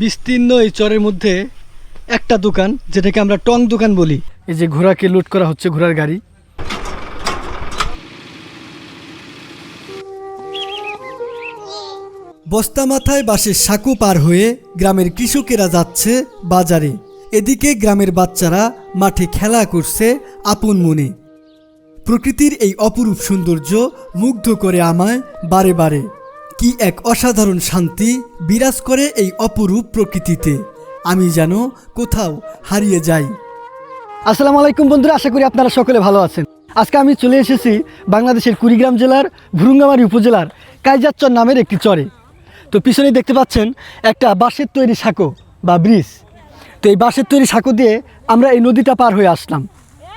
বিস্তীর্ণ এই চরের মধ্যে একটা দোকান, যেটাকে আমরা টং দোকান বলি। এই যে ঘোড়াকে লুট করা হচ্ছে ঘোড়ার গাড়ি। বস্তা মাথায় বাসের সাঁকো পার হয়ে গ্রামের কৃষকেরা যাচ্ছে বাজারে। এদিকে গ্রামের বাচ্চারা মাঠে খেলা করছে আপন মনে। প্রকৃতির এই অপরূপ সৌন্দর্য মুগ্ধ করে আমায় বারে বারে। কি এক অসাধারণ শান্তি বিরাজ করে এই অপরূপ প্রকৃতিতে। আমি যেন কোথাও হারিয়ে যাই। আসসালামু আলাইকুম বন্ধুরা, আশা করি আপনারা সকলে ভালো আছেন। আজকে আমি চলে এসেছি বাংলাদেশের কুড়িগ্রাম জেলার ভুরুঙ্গামারি উপজেলার কাইজারচর নামের একটি চরে। তো পিছনে দেখতে পাচ্ছেন একটা বাঁশের তৈরি সাঁকো বা ব্রিজ। তো এই বাঁশের তৈরি সাঁকো দিয়ে আমরা এই নদীটা পার হয়ে আসলাম।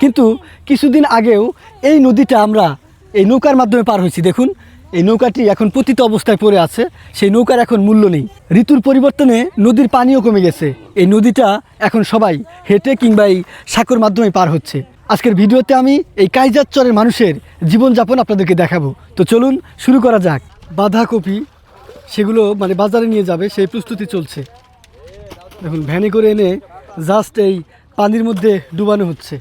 কিন্তু কিছুদিন আগেও এই নদীটা আমরা এই নৌকার মাধ্যমে পার হয়েছি। দেখুন এই নৌকাটি এখন পতিত অবস্থায় পড়ে আছে। সেই নৌকার এখন মূল্য নেই। ঋতুর পরিবর্তনে নদীর পানিও কমে গেছে। এই নদীটা এখন সবাই হেঁটে কিংবা এই সাঁকোর মাধ্যমে পার হচ্ছে। আজকের ভিডিওতে আমি এই কাইজারচরের মানুষের জীবনযাপন আপনাদেরকে দেখাবো। তো চলুন শুরু করা যাক। বাঁধাকপি, সেগুলো মানে বাজারে নিয়ে যাবে, সেই প্রস্তুতি চলছে। দেখুন, ভ্যানে করে এনে জাস্ট এই পানির মধ্যে ডুবানো হচ্ছে।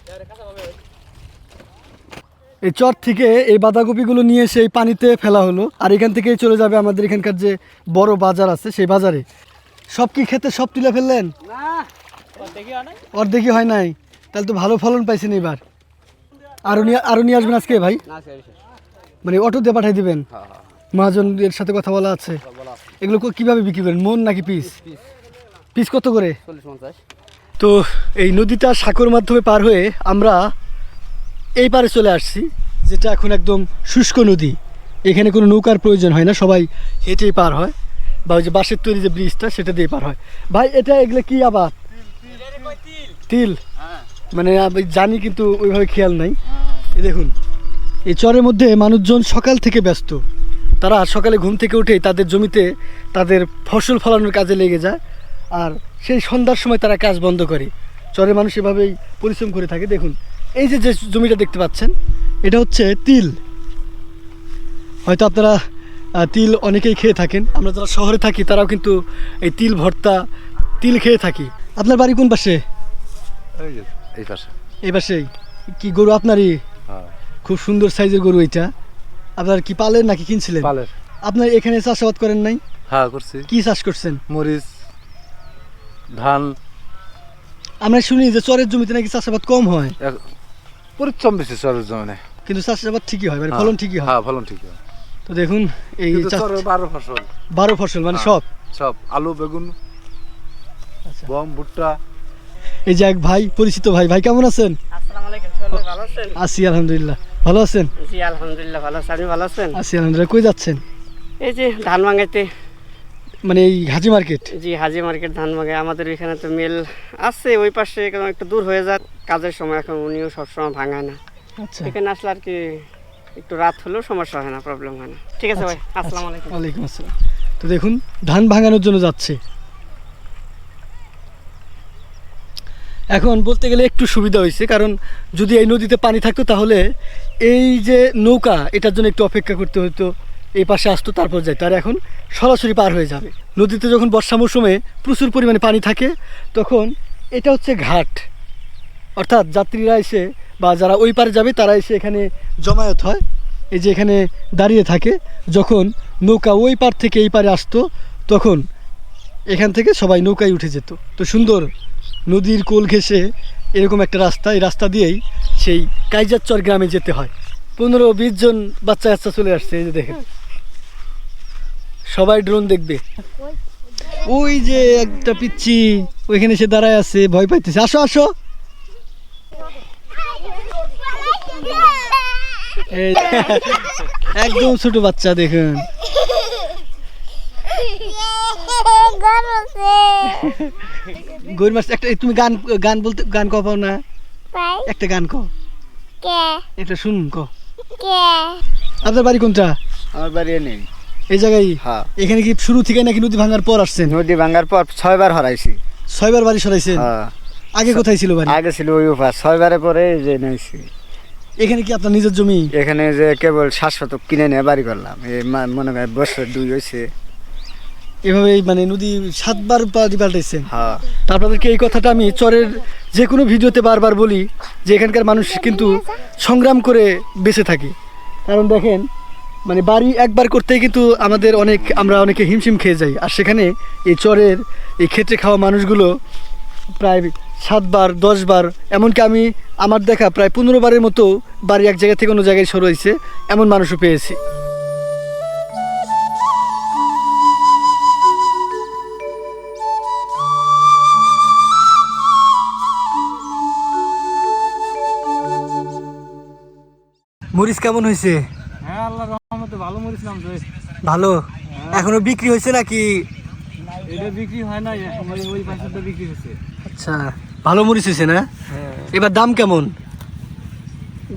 এই চর থেকে এই বাঁধাকপিগুলো নিয়ে সেই পানিতে ফেলা হলো। আর এখান থেকেই চলে যাবে আমাদের এখানকার যে বড় বাজার আছে সেই বাজারে। সব কি খেতে সব তুলে ফেললেন? অর্ধেকই হয় নাই। তাহলে তো ভালো ফলন পাইছেন এবার। আরও নিয়ে আরও নিয়ে আসবেন আজকে ভাই? মানে অটো দিয়ে পাঠিয়ে দিবেন? মহাজনের সাথে কথা বলা আছে। এগুলো কীভাবে বিক্রি করেন? মন নাকি পিস? পিস কত করে? তো এই নদীটা সাঁকোর মাধ্যমে পার হয়ে আমরা এই পারে চলে আসছি, যেটা এখন একদম শুষ্ক নদী। এখানে কোনো নৌকার প্রয়োজন হয় না, সবাই হেঁটেই পার হয়। বা ওই যে বাঁশের তৈরি যে ব্রিজটা, সেটা দিয়ে পার হয়। ভাই, এটা এগুলো কি আবার তিল। মানে আমি জানি কিন্তু ওইভাবে খেয়াল নাই। এই দেখুন, এই চরের মধ্যে মানুষজন সকাল থেকে ব্যস্ত। তারা সকালে ঘুম থেকে উঠেই তাদের জমিতে তাদের ফসল ফলানোর কাজে লেগে যায়। আর সেই সন্ধ্যার সময় তারা কাজ বন্ধ করে। চরের মানুষ এভাবেই পরিশ্রম করে থাকে। দেখুন এই যে যে জমিটা দেখতে পাচ্ছেন এটা হচ্ছে তিল। হয়তো আপনারা তিল অনেকেই খেয়ে থাকেন। আমরা যারা শহরে থাকি তারাও কিন্তু এই তিল ভর্তা তিল খেয়ে থাকি। আপনার বাড়ি কোন পাশে? এই পাশে। এই পাশেই। কি গরু আপনারই? হ্যাঁ। খুব সুন্দর সাইজের গরু এটা। আপনার কি পালেন নাকি কিনছিলেন? পালের। আপনার এখানে চাষাবাদ করেন নাই? হ্যাঁ করছি। কি চাষ করছেন? মরিচ ধান। আমরা শুনি যে চরের জমিতে নাকি চাষাবাদ কম হয়। পরিশ্রম বেশি চরের জমিনে কিন্তু চাষাবাদ ঠিকই হয় মানে ফলন ঠিকই হয়। হ্যাঁ ফলন ঠিক হয়। তো দেখুন এই চাষ- বারো ফসল। বারো ফসল মানে হ্যাঁ। সব? সব। আলু বেগুন আচ্ছা। গম ভুট্টা। এই যে এক ভাই পরিচিত ভাই ভাই কেমন আছেন? আসসালামু ভালো আছেন? আছি আলহামদুলিল্লাহ। ভালো আছেন? জি আলহামদুলিল্লাহ ভালো আছি। আপনি ভালো আছেন? আছি আলহামদুলিল্লাহ। কই যাচ্ছেন? এই যে ধান ভাঙাইতে। মানে এই হাজি মার্কেট? জি হাজি মার্কেট ধান ভাঙায় আমাদের এখানে তো মিল আছে ওই পাশে একটু দূর হয়ে যায় কাজের সময় এখন উনিও সবসময় ভাঙায় না। আচ্ছা। এখানে আসলে আর কি একটু রাত হলেও সমস্যা হয় না প্রবলেম হয় না। ঠিক আছে ভাই আসসালামু আলাইকুম। ওয়ালাইকুম আসসালাম। তো দেখুন ধান ভাঙানোর জন্য যাচ্ছে। এখন বলতে গেলে একটু সুবিধা হয়েছে কারণ যদি এই নদীতে পানি থাকতো তাহলে এই যে নৌকা এটার জন্য একটু অপেক্ষা করতে হতো। এই পাশে আসতো, তারপর যাইতো। আর এখন সরাসরি পার হয়ে যাবে। নদীতে যখন বর্ষা মৌসুমে প্রচুর পরিমাণে পানি থাকে, তখন এটা হচ্ছে ঘাট। অর্থাৎ যাত্রীরা এসে বা যারা ওই পারে যাবে, তারা এসে এখানে জমায়েত হয়। এই যে এখানে দাঁড়িয়ে থাকে, যখন নৌকা ওই পার থেকে এই পারে আসতো, তখন এখান থেকে সবাই নৌকায় উঠে যেত। তো সুন্দর নদীর কোল ঘেঁষে এরকম একটা রাস্তা, এই রাস্তা দিয়েই সেই কাইজারচর গ্রামে যেতে হয়। পনেরো, বিশ জন বাচ্চা কাচ্চা চলে আসছে, এই যে দেখেন। সবাই ড্রোন দেখবে। ওই যে একটা পিচ্ছি ওইখানে সে দাঁড়ায় আছে ভয় পাইতেছে। আসো আসো। একদম ছোট বাচ্চা দেখুন। গরিব মাছ একটা তুমি গান গান বলতে গান কও পাও না। একটা গান কও। একটা শুন কও। আপনার বাড়ি কোনটা? আমার বাড়ি নেই এই জায়গায় হ্যাঁ। এখানে কি শুরু থেকে নাকি নদী ভাঙার পর আসছেন? নদী ভাঙার পর ছয়বার হারাইছি। ছয়বার বাড়ি সরাইছেন? হ্যাঁ। আগে কোথায় ছিল বাড়ি আগে ছিল ওই উপাস ছয়বারে পরে যে নিয়েছি এখানে কি আপনার নিজের জমি? এখানে যে কেবল শতক কিনে নিয়ে বাড়ি করলাম এই মনে করেন বছর দুই হয়েছে এভাবেই মানে নদী সাতবার পাড়ি পাল্টাইছেন। হ্যাঁ। আপনাদেরকে এই কথাটা আমি চরের যে কোনো ভিডিওতে বারবার বলি যে এখানকার মানুষ কিন্তু সংগ্রাম করে বেঁচে থাকে। কারণ দেখেন মানে বাড়ি একবার করতেই কিন্তু আমাদের অনেক, আমরা অনেকে হিমশিম খেয়ে যাই। আর সেখানে এই চরের এই ক্ষেত্রে খাওয়া মানুষগুলো প্রায় সাতবার, দশবার, এমনকি আমি, আমার দেখা প্রায় পনেরো বারের মতো বাড়ি এক জায়গা থেকে অন্য জায়গায় সরে হয়েছে এমন মানুষও পেয়েছি। মরিচ কেমন হয়েছে? হ্যাঁ ভালো মরিচ নামছে। ভালো? এখনও বিক্রি হয়েছে নাকি? এটা বিক্রি হয় না ওই ওই পাশেটা বিক্রি হচ্ছে আচ্ছা ভালো মরিচ হয়েছে না? এবার দাম কেমন?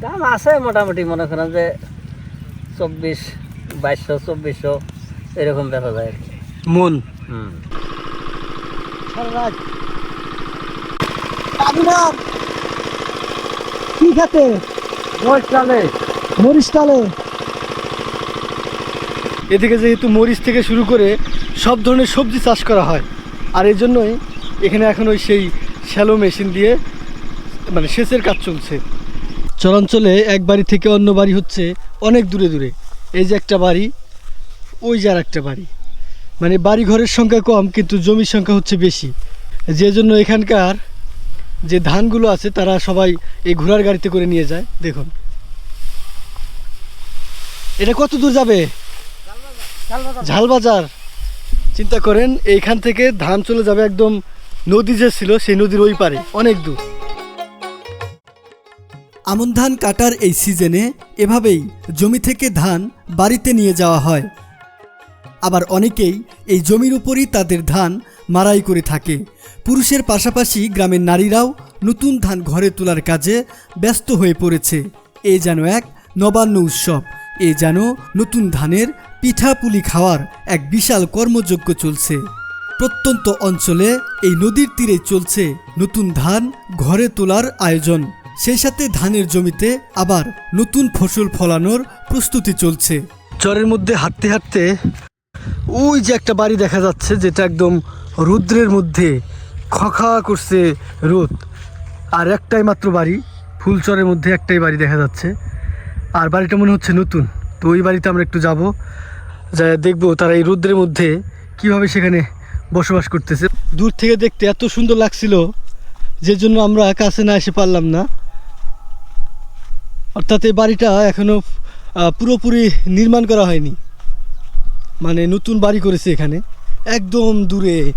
দাম আছে মোটামুটি মনে করেন যে চব্বিশ বাইশশো চব্বিশশো এরকম দেখা যায় আর কি। মন? কি খাতে? মরিচ টালে এদিকে যেহেতু মরিচ থেকে শুরু করে সব ধরনের সবজি চাষ করা হয়, আর এই জন্যই এখানে এখন ওই সেই শ্যালো মেশিন দিয়ে মানে সেচের কাজ চলছে। চরাঞ্চলে এক বাড়ি থেকে অন্য বাড়ি হচ্ছে অনেক দূরে দূরে। এই যে একটা বাড়ি, ওই যে আর একটা বাড়ি। মানে বাড়ি ঘরের সংখ্যা কম, কিন্তু জমির সংখ্যা হচ্ছে বেশি। যে জন্য এখানকার যে ধানগুলো আছে, তারা সবাই এই ঘোড়ার গাড়িতে করে নিয়ে যায়। দেখুন। এটা কত দূর যাবে? ঝালবাজার। চিন্তা করেন এইখান থেকে ধান চলে যাবে একদম নদী যে ছিল সেই নদীর ওই পারে অনেক দূর। আমন ধান কাটার এই সিজনে এভাবেই জমি থেকে ধান বাড়িতে নিয়ে যাওয়া হয়। আবার অনেকেই এই জমির উপরই তাদের ধান মারাই করে থাকে। পুরুষের পাশাপাশি গ্রামের নারীরাও নতুন ধান ঘরে তোলার কাজে ব্যস্ত হয়ে পড়েছে। এ যেন এক নবান্ন উৎসব। এ যেন নতুন ধানের পিঠাপুলি খাওয়ার এক বিশাল কর্মযজ্ঞ চলছে। প্রত্যন্ত অঞ্চলে এই নদীর তীরে চলছে নতুন ধান ঘরে তোলার আয়োজন। সেই সাথে ধানের জমিতে আবার নতুন ফসল ফলানোর প্রস্তুতি চলছে। চরের মধ্যে হাঁটতে হাঁটতে ওই যে একটা বাড়ি দেখা যাচ্ছে, যেটা একদম রৌদ্রের মধ্যে খখা করছে রোদ। আর একটাই মাত্র বাড়ি, ফুলচরের মধ্যে একটাই বাড়ি দেখা যাচ্ছে। আর বাড়িটা মনে হচ্ছে নতুন। তো ওই বাড়িতে আমরা একটু যাব। যা দেখব তারা এই রৌদ্রের মধ্যে কীভাবে সেখানে বসবাস করতেছে। দূর থেকে দেখতে এত সুন্দর লাগছিল যে জন্য আমরা কাছে না এসে পারলাম না। অর্থাৎ এই বাড়িটা এখনও আহ, পুরোপুরি নির্মাণ করা হয়নি। মানে নতুন বাড়ি করেছে এখানে। একদম দূরে।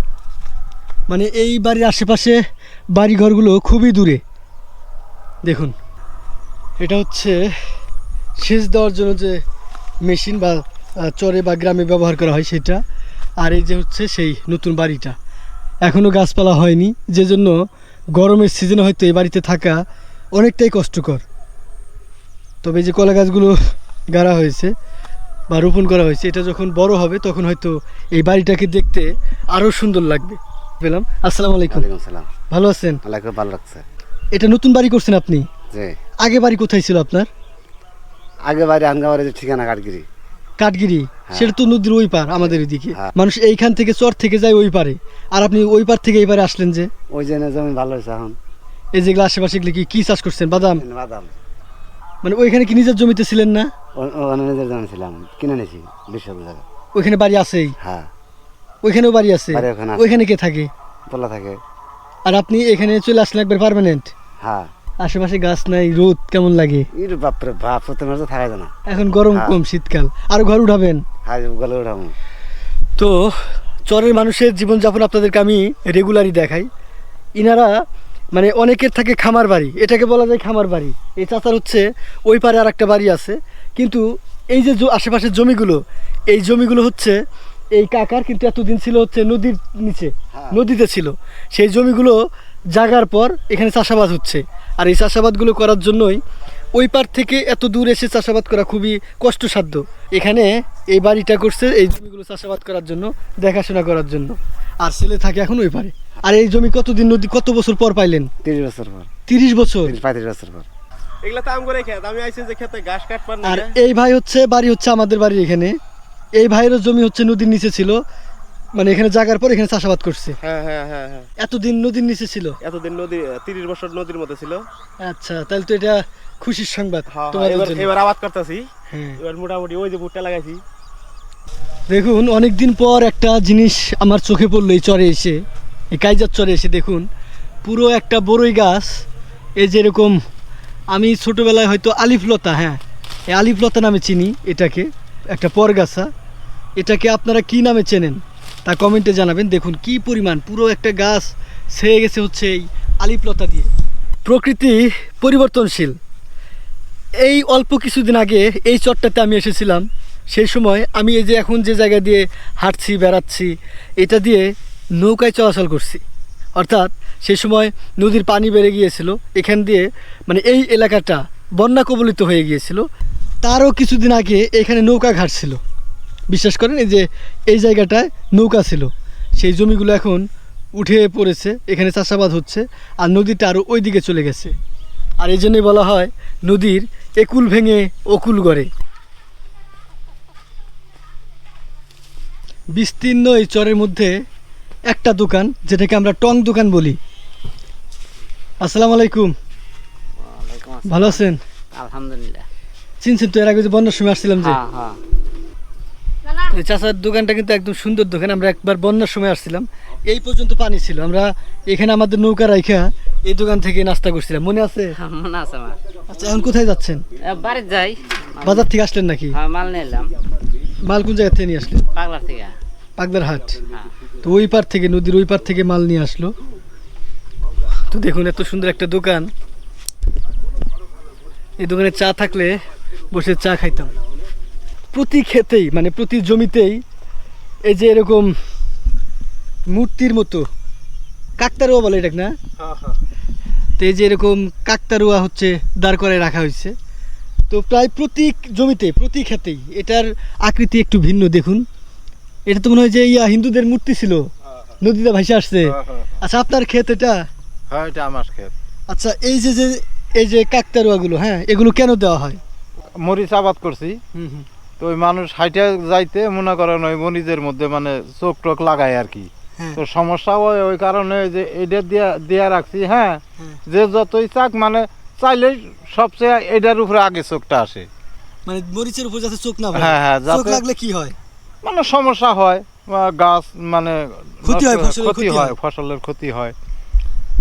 মানে এই বাড়ির আশেপাশে বাড়িঘরগুলো খুবই দূরে। দেখুন এটা হচ্ছে সেচ দেওয়ার জন্য যে মেশিন বা চরে বা গ্রামে ব্যবহার করা হয় সেটা। আর এই যে হচ্ছে সেই নতুন বাড়িটা। এখনও গাছপালা হয়নি। যে জন্য গরমের সিজনে হয়তো এই বাড়িতে থাকা অনেকটাই কষ্টকর। তবে যে কলা গাছগুলো গাড়া হয়েছে বা রোপণ করা হয়েছে এটা যখন বড় হবে তখন হয়তো এই বাড়িটাকে দেখতে আরও সুন্দর লাগবে। পেলাম। আসসালামু আলাইকুম। ভালো আছেন? ভালো লাগছে। এটা নতুন বাড়ি করছেন আপনি? আগে বাড়ি কোথায় ছিল আপনার? আগে বাড়ি আনগা বাড়ি যে ঠিকানা কাঠগিরি। কাঠগিরি? সেটা তো নদীর ওই পার আমাদের এদিকে। হ্যাঁ। মানুষ এইখান থেকে চর থেকে যায় ওই পারে। আর আপনি ওই পার থেকে এই পারে আসলেন যে? ওই যে জমি ভালো হয়েছে এখন। এই যেগুলো আশেপাশে কি কি চাষ করছেন? বাদাম? বাদাম। মানে ওইখানে কি নিজের জমিতে ছিলেন না? নিজের জমি ছিলাম কিনে নিয়েছি বিশ হাজার ওইখানে বাড়ি আছেই হ্যাঁ। ওইখানেও বাড়ি আছে? আছে। ওইখানে কে থাকে? তোলা থাকে। আর আপনি এখানে চলে আসলেন একবার পার্মানেন্ট হ্যাঁ। আশেপাশে গাছ নাই রোদ কেমন লাগে? ইর বাপরে বাপ প্রথমে তো থাকা যায় না এখন গরম হ্যাঁ। কম শীতকাল আর ঘর উঠাবেন? উঠাবো। তো চরের মানুষের জীবনযাপন আপনাদেরকে আমি রেগুলারই দেখাই। ইনারা মানে অনেকের থাকে খামার বাড়ি এটাকে বলা যায় খামার বাড়ি। এই চাচার হচ্ছে ওই পারে আর একটা বাড়ি আছে। কিন্তু এই যে আশেপাশের জমিগুলো এই জমিগুলো হচ্ছে এই কাকার কিন্তু এতদিন ছিল হচ্ছে নদীর নিচে হ্যাঁ। নদীতে ছিল। সেই জমিগুলো জাগার পর এখানে চাষাবাদ হচ্ছে। আর এই চাষাবাদগুলো করার জন্যই ওই পার থেকে এত দূর এসে চাষাবাদ করা খুবই কষ্টসাধ্য। এখানে এই বাড়িটা করছে এই জমিগুলো চাষাবাদ করার জন্য দেখাশোনা করার জন্য। আর ছেলে থাকে এখন ওই পারে। আর এই জমি কতদিন নদী কত বছর পর পাইলেন? তিরিশ বছর পর। তিরিশ বছর? পঁয়ত্রিশ বছর পর। এগুলা তো আম করে খেত। আমি আইছি যে খেতে ঘাস কাটবার আর এই ভাই হচ্ছে বাড়ি হচ্ছে আমাদের বাড়ি এখানে। এই ভাইয়েরও জমি হচ্ছে নদীর নিচে ছিল। মানে এখানে জাগার পর এখানে চাষাবাদ করছে। হ্যাঁ হ্যাঁ হ্যাঁ হ্যাঁ। এতদিন নদীর নিচে ছিল? এতদিন নদী তিরিশ বছর নদীর মধ্যে ছিল। আচ্ছা তাহলে তো এটা খুশির সংবাদ হ্যাঁ, হ্যাঁ, তোমাদের এবার জন্য। এবার আবাদ করতেছি। হ্যাঁ। এবার মোটামুটি ওই যে ভুট্টা লাগাইছি। দেখুন অনেকদিন পর একটা জিনিস আমার চোখে পড়ল এই চরে এসে। এই কাইজার চরে এসে দেখুন পুরো একটা বড়ই গাছ। এই যেরকম আমি ছোটোবেলায় হয়তো আলিফলতা হ্যাঁ এই আলিফলতা নামে চিনি এটাকে একটা পরগাছা। এটাকে আপনারা কি নামে চেনেন? তা কমেন্টে জানাবেন, দেখুন কি পরিমাণ, পুরো একটা গাছ ছেয়ে গেছে হচ্ছে এই আলিফলতা দিয়ে। প্রকৃতি পরিবর্তনশীল। এই অল্প কিছুদিন আগে এই চরটাতে আমি এসেছিলাম, সেই সময় আমি এই যে এখন যে জায়গা দিয়ে হাঁটছি, বেড়াচ্ছি, এটা দিয়ে নৌকায় চলাচল করছি। অর্থাৎ সেই সময় নদীর পানি বেড়ে গিয়েছিল, এখান দিয়ে মানে এই এলাকাটা বন্যা কবলিত হয়ে গিয়েছিল। তারও কিছুদিন আগে এখানে নৌকা ঘাট ছিল। বিশ্বাস করেন এই যে এই জায়গাটায় নৌকা ছিল সেই জমিগুলো এখন উঠে পড়েছে এখানে চাষাবাদ হচ্ছে আর নদীটা আরও ওই দিকে চলে গেছে। আর এই জন্যই বলা হয় নদীর একুল ভেঙে অকুল গড়ে। বিস্তীর্ণ এই চরের মধ্যে একটা দোকান যেটাকে আমরা টং দোকান বলি। আসসালামু আলাইকুম। ভালো আছেন? আলহামদুলিল্লাহ। চিনছেন তো এর আগে যে বন্যার সময় আসছিলাম যে? হ্যাঁ হ্যাঁ। চাচার দোকানটা কিন্তু একদম সুন্দর দোকান। আমরা একবার বন্যার সময় আসছিলাম। এই পর্যন্ত পানি ছিল। আমরা এখানে আমাদের নৌকা রাইখা এই দোকান থেকে নাস্তা করছিলাম। মনে আছে? মনে আছে আমার। আচ্ছা এখন কোথায় যাচ্ছেন? যাই। বাজার থেকে আসলেন নাকি? হ্যাঁ মাল নিলাম মাল কোন জায়গা থেকে নিয়ে আসলেন? পাগলার থেকে। পাগদার হাট। হ্যাঁ। তো ওই পার থেকে নদীর ওই পার থেকে মাল নিয়ে আসলো। তো দেখুন এত সুন্দর একটা দোকান। এই দোকানে চা থাকলে বসে চা খাইতাম। প্রতি ক্ষেতেই মানে প্রতি জমিতেই এই যে এরকম মূর্তির মতো কাকতারুয়া বলে এটা না? তো এই যে এরকম কাকতারুয়া হচ্ছে দাঁড় করে রাখা হয়েছে। তো প্রায় প্রতি জমিতে প্রতি ক্ষেতেই এটার আকৃতি একটু ভিন্ন দেখুন। এটা তো মনে হয় যে ইয়া হিন্দুদের মূর্তি ছিল। নদীতে ভাসে আসছে। আচ্ছা আপনার ক্ষেত এটা? হ্যাঁ এটা আমার ক্ষেত। আচ্ছা এই যে যে এই যে কাকতারুয়াগুলো হ্যাঁ এগুলো কেন দেওয়া হয়? মরিচ আবাদ করছি। হুম হুম। তো ওই মানুষ হাইটে যাইতে মনে করেন ওই মরিচের মধ্যে মানে চোখ টোক লাগায় আর কি হ্যাঁ। তো সমস্যা হয় ওই কারণে যে এটা দিয়া দিয়া রাখছি হ্যাঁ হ্যাঁ। যে যতই চাক মানে চাইলেই সবচেয়ে এটার উপরে আগে চোখটা আসে মানে মরিচের উপর যাতে চোখ না হ্যাঁ, হ্যাঁ, চোখ লাগলে কি হয় মানে সমস্যা হয় গাছ মানে ক্ষতি হয়, ফসলের ক্ষতি হয়। ফসলের ক্ষতি হয়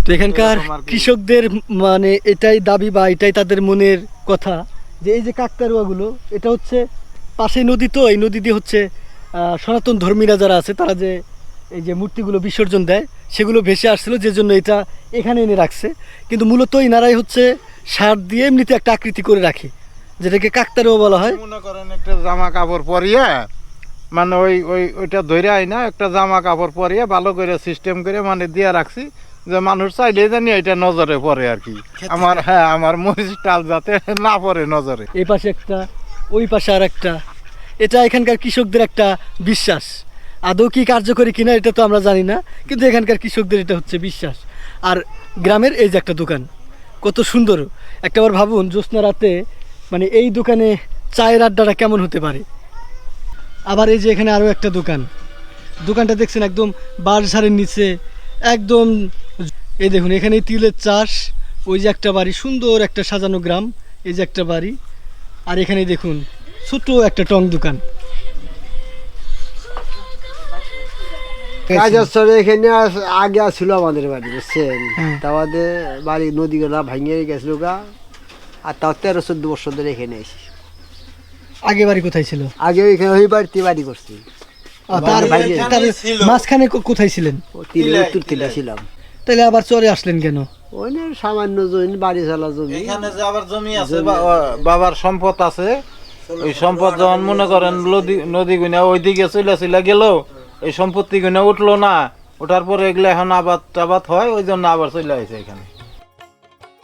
তো এখানকার। কৃষকদের মানে এটাই দাবি বা এটাই তাদের মনের কথা যে এই যে কাকতারুয়াগুলো এটা হচ্ছে পাশে নদী তো এই নদী দিয়ে হচ্ছে সনাতন ধর্মীরা যারা আছে তারা যে এই যে মূর্তিগুলো বিসর্জন দেয় সেগুলো ভেসে আসছিল যে জন্য এটা এখানে এনে রাখছে। কিন্তু মূলত ইনারাই হচ্ছে সার দিয়ে এমনিতে একটা আকৃতি করে রাখে যেটাকে কাকতারুয়া বলা হয়। মনে করেন একটা জামা কাপড় পরিয়ে মানে ওই ওই ওইটা ধরে আই না একটা জামা কাপড় পরিয়ে ভালো করে সিস্টেম করে মানে দিয়ে রাখছি যে মানুষ চাইলে জানি এটা নজরে পড়ে আর কি। আমার হ্যাঁ আমার মরিচ টাল যাতে না পড়ে নজরে। এই পাশে একটা ওই পাশে আর একটা এটা এখানকার কৃষকদের একটা বিশ্বাস। আদৌ কি কার্যকরী কিনা এটা তো আমরা জানি না, কিন্তু এখানকার কৃষকদের এটা হচ্ছে বিশ্বাস। আর গ্রামের এই যে একটা দোকান, কত সুন্দর। একটা বার ভাবুন, জ্যোৎস্না রাতে মানে এই দোকানে চায়ের আড্ডাটা কেমন হতে পারে? আবার এই যে এখানে আরও একটা দোকান। দোকানটা দেখছেন একদম বাঁশঝাড়ের নিচে, একদম এই দেখুন, এখানে তিলের চাষ, ওই যে একটা বাড়ি, সুন্দর একটা সাজানো গ্রাম, এই যে একটা বাড়ি। আর এখানে দেখুন ছোট একটা টং দোকান। সরে এখানে আগে ছিল আমাদের বাড়ি বুঝছেন? হ্যাঁ। তা আমাদের বাড়ি নদীগুলা ভাঙিয়ে গেছিল গা আর তাও তেরো চোদ্দ বছর ধরে এখানে এসি আগে বাড়ি কোথায় ছিল? আগে ওইখানে ওই বাড়িতে বাড়ি করছি। তার বাড়ি- মাঝখানে কোথায় ছিলেন? উত্তর তিলে ছিলাম। তাহলে আবার চরে আসলেন কেন? ওই না সামান্য জমি বাড়ি চালা জমি। এখানে যে আবার জমি আছে বাবার সম্পদ আছে ওই সম্পদ যখন মনে করেন নদী নদী গুনা ওইদিকে চলে চলে গেল এই সম্পত্তি গুনা উঠল না। ওঠার পরে এগুলো এখন আবাদ টাবাদ হয় ওই জন্য আবার চলে আসে এখানে।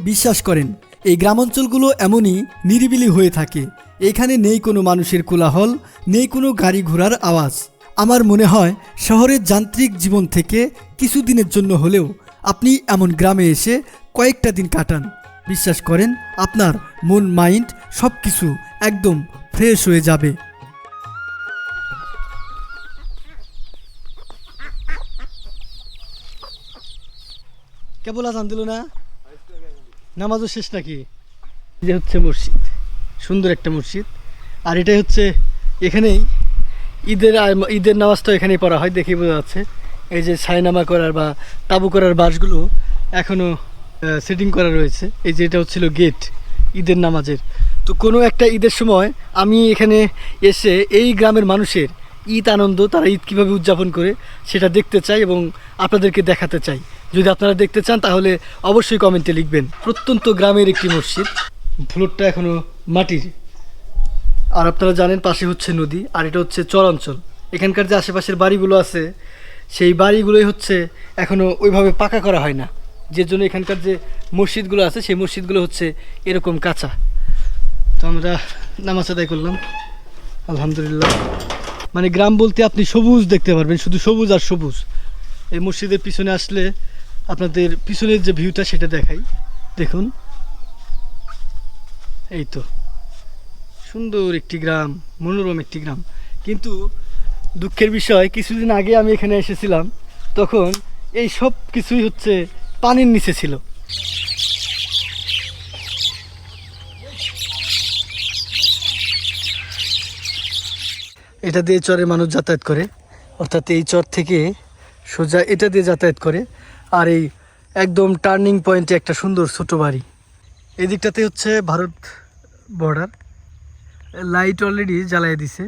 বিশ্বাস করেন এই গ্রামাঞ্চলগুলো এমনই নিরিবিলি হয়ে থাকে। এখানে নেই কোনো মানুষের কোলাহল নেই কোনো গাড়ি ঘোড়ার আওয়াজ। আমার মনে হয় শহরের যান্ত্রিক জীবন থেকে কিছুদিনের জন্য হলেও আপনি এমন গ্রামে এসে কয়েকটা দিন কাটান। বিশ্বাস করেন, আপনার মন, মাইন্ড সব কিছু একদম ফ্রেশ হয়ে যাবে। কেবল আজান দিল না? নামাজও শেষ নাকি? যে হচ্ছে মসজিদ, সুন্দর একটা মসজিদ। আর এটাই হচ্ছে, এখানেই ঈদের ঈদের নামাজটা এখানেই পড়া হয়, দেখেই বোঝা যাচ্ছে। এই যে ছায়নামা করার বা তাবু করার বাসগুলো এখনও সেটিং করা রয়েছে। এই যে এটা হচ্ছিল গেট ঈদের নামাজের। তো কোনো একটা ঈদের সময় আমি এখানে এসে এই গ্রামের মানুষের ঈদ আনন্দ, তারা ঈদ কীভাবে উদযাপন করে সেটা দেখতে চাই এবং আপনাদেরকে দেখাতে চাই। যদি আপনারা দেখতে চান, তাহলে অবশ্যই কমেন্টে লিখবেন। প্রত্যন্ত গ্রামের একটি মসজিদ। ফ্লোরটা এখনও মাটির। আর আপনারা জানেন, পাশে হচ্ছে নদী, আর এটা হচ্ছে চরাঞ্চল এখানকার যে আশেপাশের বাড়িগুলো আছে সেই বাড়িগুলোই হচ্ছে এখনও ওইভাবে পাকা করা হয় না। যে জন্য এখানকার যে মসজিদগুলো আছে, সেই মসজিদগুলো হচ্ছে এরকম কাঁচা। তো আমরা নামাজ আদায় করলাম। আলহামদুলিল্লাহ। মানে গ্রাম বলতে আপনি সবুজ দেখতে পারবেন, শুধু সবুজ আর সবুজ। এই মসজিদের পিছনে আসলে আপনাদের পিছনের যে ভিউটা সেটা দেখাই। দেখুন। এই তো। সুন্দর একটি গ্রাম, মনোরম একটি গ্রাম। কিন্তু দুঃখের বিষয়, কিছুদিন আগে আমি এখানে এসেছিলাম, তখন এই সব কিছুই হচ্ছে পানির নিচে ছিল। এটা দিয়ে চরে মানুষ যাতায়াত করে, অর্থাৎ এই চর থেকে সোজা এটা দিয়ে যাতায়াত করে, আর এই একদম টার্নিং পয়েন্টে একটা সুন্দর ছোট বাড়ি। এই দিকটাতে হচ্ছে ভারত বর্ডার লাইট অলরেডি জ্বালিয়ে দিছে।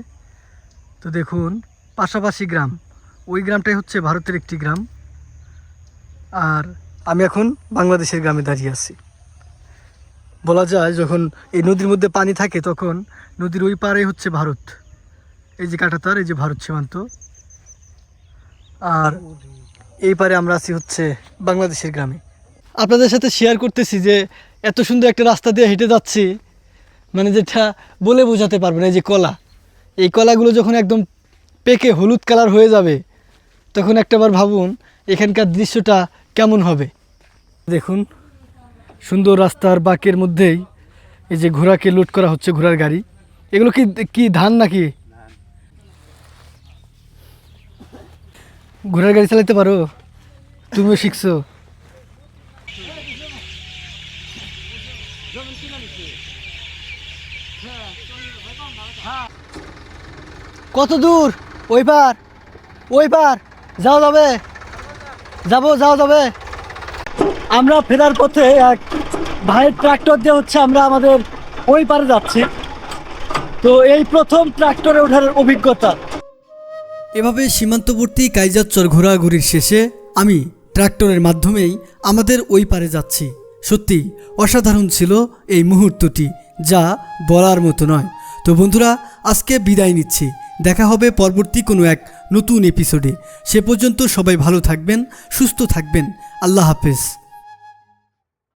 তো দেখুন পাশাপাশি গ্রাম। ওই গ্রামটাই হচ্ছে ভারতের একটি গ্রাম। আর আমি এখন বাংলাদেশের গ্রামে দাঁড়িয়ে আছি। বলা যায়, যখন এই নদীর মধ্যে পানি থাকে, তখন নদীর ওই পারে হচ্ছে ভারত। এই যে কাটাতার, এই যে ভারত সীমান্ত। আর এই পারে আমরা আছি হচ্ছে বাংলাদেশের গ্রামে। আপনাদের সাথে শেয়ার করতেছি যে, এত সুন্দর একটা রাস্তা দিয়ে হেঁটে যাচ্ছি মানে যেটা বলে বোঝাতে পারব না এই যে কলা। এই কলাগুলো যখন একদম পেকে হলুদ কালার হয়ে যাবে। তখন একটাবার ভাবুন, এখানকার দৃশ্যটা কেমন হবে। দেখুন, সুন্দর রাস্তার বাঁকের মধ্যেই এই যে ঘোড়াকে লুট করা হচ্ছে, ঘোড়ার গাড়ি। এগুলো কি কি ধান নাকি? ঘোড়ার গাড়ি চালাতে পারো? তুমিও শিখছো। কত দূর? ওই পার ওই পার যাও যাবে যাব, যাও যাবে আমরা ফেরার পথে এক ভাইয়ের ট্রাক্টর দিয়ে হচ্ছে আমরা আমাদের ওই পারে যাচ্ছি। তো এই প্রথম ট্রাক্টরে ওঠার অভিজ্ঞতা। এভাবে সীমান্তবর্তী কাইজাচ্চর ঘোরাঘুরির শেষে আমি ট্রাক্টরের মাধ্যমেই আমাদের ওই পারে যাচ্ছি। সত্যি অসাধারণ ছিল এই মুহূর্তটি, যা বলার মতো নয়। তো বন্ধুরা, আজকে বিদায় নিচ্ছি। দেখা হবে পরবর্তী কোনো এক নতুন এপিসোডে সে পর্যন্ত সবাই ভালো থাকবেন, সুস্থ থাকবেন। আল্লাহ হাফেজ।